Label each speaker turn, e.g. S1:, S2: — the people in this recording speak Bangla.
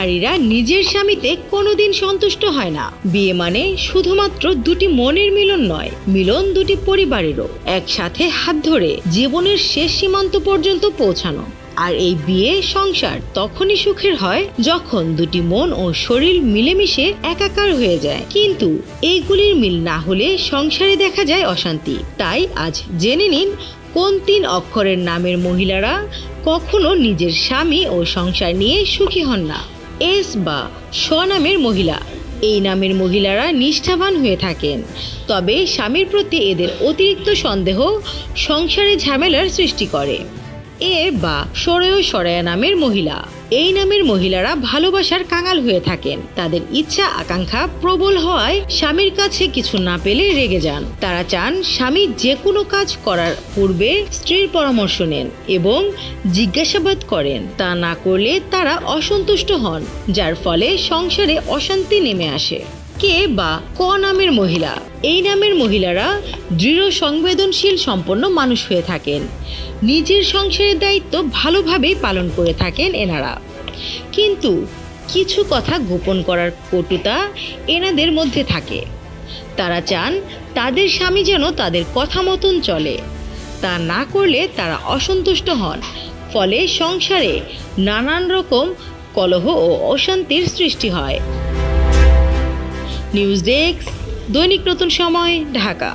S1: নারীরা নিজের স্বামীতে কোনোদিন সন্তুষ্ট হয় না। বিয়ে মানে শুধুমাত্র দুটি মনের মিলন নয়, মিলন দুটি পরিবারেরও, একসাথে হাত ধরে জীবনের শেষ সীমান্ত পর্যন্ত পৌঁছানো। আর এই বিয়ে সংসার তখনই সুখের হয় যখন দুটি মন ও শরীর মিলেমিশে একাকার হয়ে যায়। কিন্তু এইগুলির মিল না হলে সংসারে দেখা যায় অশান্তি। তাই আজ জেনে নিন, কোন তিন অক্ষরের নামের মহিলারা কখনো নিজের স্বামী ও সংসার নিয়ে সুখী হন না। এস বা স নামের মহিলা। এই নামের মহিলারা নিষ্ঠাবান হয়ে থাকেন। তবে স্বামীর প্রতি এদের অতিরিক্ত সন্দেহ সংসারে ঝামেলার সৃষ্টি করে। এ বা সরেয় সরায়া নামের মহিলা। এই নামের মহিলারা ভালোবাসার কাঙাল হয়ে থাকেন। তাদের ইচ্ছা, আকাঙ্ক্ষা প্রবল হওয়ায় স্বামীর কাছে কিছু না পেলে রেগে যান। তারা চান স্বামী যে কোনো কাজ করার পূর্বে স্ত্রীর পরামর্শ নেন এবং জিজ্ঞাসাবাদ করেন। তা না করলে তারা অসন্তুষ্ট হন, যার ফলে সংসারে অশান্তি নেমে আসে। কে বা ক নামের মহিলা? এই নামের মহিলারা দৃঢ় সংবেদনশীল সম্পন্ন মানুষ হয়ে থাকেন। নিজের সংসারের দায়িত্ব ভালোভাবেই পালন করে থাকেন এনারা। কিন্তু কিছু কথা গোপন করার কটুতা এনাদের মধ্যে থাকে। তারা চান তাদের স্বামী যেন তাদের কথা মতন চলে। তা না করলে তারা অসন্তুষ্ট হন। ফলে সংসারে নানান রকম কলহ ও অশান্তির সৃষ্টি হয়। নিউজ ডেস্ক দৈনিক নতুন সময় ঢাকা।